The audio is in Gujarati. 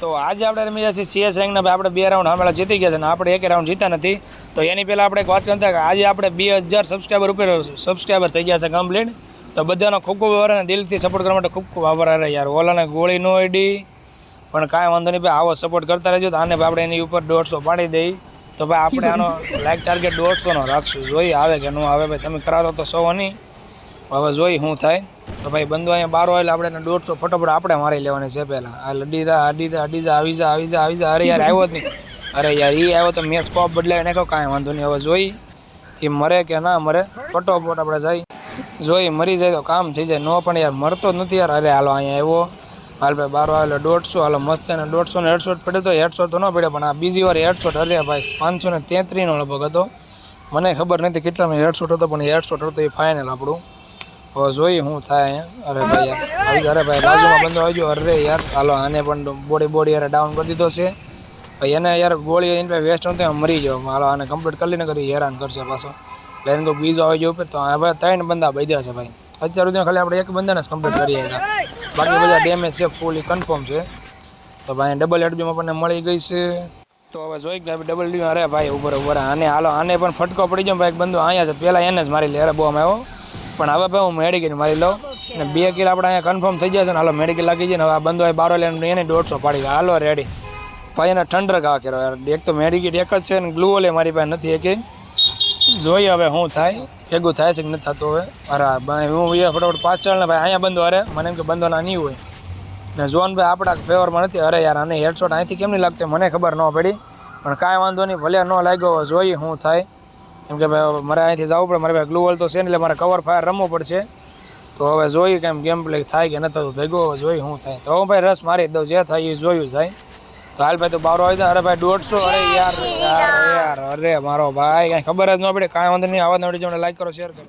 તો આજે આપણે રમી રહ્યા છીએ સીએસ ભાઈ, આપણે બે રાઉન્ડ હમણાં જીતી ગયા છે અને આપણે એક રાઉન્ડ જીતા નથી. તો એની પહેલાં આપણે એક વાત કરતા કે આજે આપણે બે હજાર સબસ્ક્રાઈબર ઉપર સબસ્ક્રાઈબર થઈ ગયા છે કમ્પ્લીટ તો બધાનો ખૂબ ખૂબ આભાર અને દિલથી સપોર્ટ કરવા માટે ખૂબ ખૂબ આભાર. આવે યાર, ઓલાને ગોળી ન અડી પણ કાંઈ વાંધો નહીં, ભાઈ, આવો સપોર્ટ કરતા રહેજો. તો આને આપણે એની ઉપર દોઢસો પાડી દઈ. તો ભાઈ, આપણે આનો લાઈક ટાર્ગેટ દોઢસોનો રાખશું. જોઈએ આવે કે ન આવે, ભાઈ, તમે કરાવો તો સો નહીં હવે જોઈ શું થાય. તો ભાઈ બંધુ અહીંયા બારો એટલે આપણે દોઢસો ફટોફટ આપણે મારી લેવાની છે પહેલાં. આ લડીદા અડી જા અડી આવી જા આવી જા આવી જા. અરે યાર, આવ્યો જ નહીં. અરે યાર એ આવ્યો તો મેં સ્કોપ બદલાવી નાખ્યો. કાંઈ વાંધો નહીં, હવે જોઈ. એ મરે કે ના મરે, ફટોફટ આપણે જાય જોઈ, મરી જાય તો કામ થઈ જાય. નો પણ યાર, મરતો નથી યાર. અરે હાલો, અહીંયા આવ્યો. હાલ ભાઈ બારો હાલો દોઢસો, હાલો, મસ્ત એને દોઢસો ને હેડશોટ પડ્યો તો હેડશો તો ન પડે, પણ આ બીજી વાર હેડશોટ અરે ભાઈ, પાંચસો ને તેત્રીસનો લગભગ હતો. મને ખબર નથી કેટલાનો હેડશોટ હતો, પણ હેડશોટ હતો, એ ફાઇનલ આપણું. હવે જોઈએ શું થાય અરે ભાઈ યાર અરે ભાઈ, બાજુમાં બંધો આવી ગયો. અરે યાર, હાલો, આને પણ બોડી બોડી યાર ડાઉન કરી દીધો છે. ભાઈ, એને યાર ગોળી એની પાસે વેસ્ટ તો મરી જાવ હાલો, આને કમ્પ્લીટ કરી લઈને કરી હેરાન કરશે પાછો. લઈને કોઈ બીજો આવી ગયો ઉપર. તો આ ભાઈ ત્રણ બંદા બાંધ્યા છે ભાઈ. અત્યાર સુધી ખાલી આપણે એક બંદાને જ કમ્પ્લીટ કરી આવ્યા બાકી બધા ડેમેજ છે ફૂલી કન્ફર્મ છે. તો ભાઈ ડબલ એડબીમ આપણને મળી ગઈ છે. તો હવે જોઈ કે ડબલ ડી અરે ભાઈ, ઉપર ઉપર. આને હાલો, આને પણ ફટકો પડી જાય ભાઈ બંદો અહીંયા છે. પહેલાં એને જ મારી લે. અરે બહુ આવ્યો. પણ હવે ભાઈ હું મેડિકલ મારી લઉં. અને બે કિલો આપણે અહીંયા કન્ફર્મ થઈ જશે ને હાલો મેડિકલ લાગી જાય ને હવે આ બંધ હોય બારો લઈને એને દોઢસો પાડી ગયા હાલો રેડી ભાઈ એને ઠંડર ઘા કર્યો યાર. એક તો મેડિકેટ એક જ છે ને ગ્લુઓ લે મારી પાસે નથી એક. જોઈએ હવે શું થાય. ભેગું થાય છે કે નથી થતું હવે. અરે ભાઈ હું એ ફટાફટ પાછળ ને ભાઈ અહીંયા બંધો અરે. મને એમ કે બંધો ના નહીં હોય. ને જોન ભાઈ આપણા ફેવરમાં નથી. અરે યાર આને હેડશોટ અહીંથી કેમ નહીં લાગતી? મને ખબર ન પડી. પણ કાંઈ વાંધો નહીં, ભલે ન લાગ્યો જોઈએ શું થાય. કેમ કે મારે અહીંથી જવું પડે, મારે ભાઈ ગ્લુવલ તો છે ને, એટલે મારે કવર ફાયર રમવું પડશે. તો હવે જોઈએ કેમ ગેમ પ્લે થાય કે ન થતું ભેગો હવે જોઈએ શું થાય. તો હું ભાઈ રસ મારી દઉં, જે થાય એ જોયું થાય તો હાલ ભાઈ તો બારો આવી અરે ભાઈ દોઢસો, અરે યાર યાર યાર, અરે મારો ભાઈ, કાંઈ ખબર જ ન પડે, કાંઈ વાંધો નહીં, આવા નડી લાઈક કરો શેર કરો.